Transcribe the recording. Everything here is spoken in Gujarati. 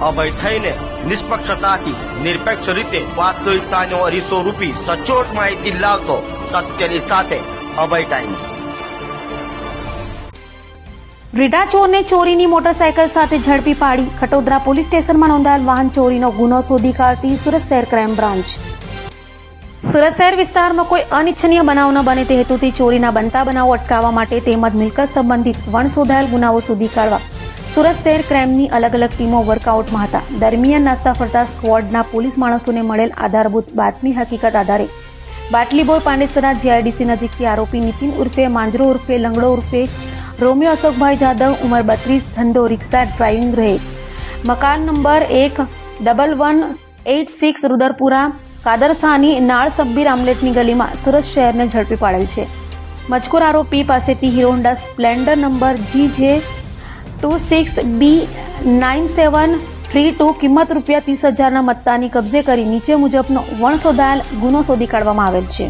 અભય થઈને નિષ્પક્ષતાથી નિરપેક્ષ રીતે વાસ્તવિકતાનો અરીસો રૂપી સચોટ માહિતી લાવતો સત્યની સાથે અભય ટાઈમ્સ. રીટા ચોરને ચોરીની મોટરસાયકલ સાથે ઝડપી પાડી ખટોદરા પોલીસ સ્ટેશનમાં નોંધાયેલ વાહન ચોરીનો ગુનો શોધી કાઢતી સુરત શહેર ક્રાઇમ બ્રાન્ચ. સુરત શહેર વિસ્તારમાં કોઈ અનિચ્છનીય બનાવ ન બને તે હેતુથી ચોરીના બનતા બનાવો અટકાવવા માટે તેમજ મિલકત સંબંધિત વણ શોધાયેલ ગુનાઓ શોધી કાઢવા સુરત શહેર ક્રાઇમની અલગ અલગ ટીમો વર્કઆઉટમાં હતા. દરમિયાન નાસ્તા ફરતા સ્ક્વોડના પોલીસ માણસોને મળેલ આધારભૂત બાતમી હકીકત આધારે. બાટલીબોર પાંડેસરા જીઆઈડીસી નજીકથી આરોપી નીતિન ઉર્ફે, માંજરો ઉર્ફે, લંગડો ઉર્ફે, રોમિયો અશોકભાઈ જાદવ, ઉંમર બત્રીસ, ધંધો રિક્ષા ડ્રાઇવિંગ રહે. મકાન નંબર એક, double one eight six, Rudarpura કાદરસાની નાળ સબ્બીર આમલેટની ગલીમાં સુરત શહેરને ઝડપી પાડેલ છે. મજકૂર આરોપી પાસેથી Hero Honda Splendor number G J two six B nine seven three two કિંમત રૂપિયા ત્રીસ હજારના મત્તાની કબજે કરી નીચે મુજબનો વણશોધાયેલ ગુનો શોધી કાઢવામાં આવેલ છે.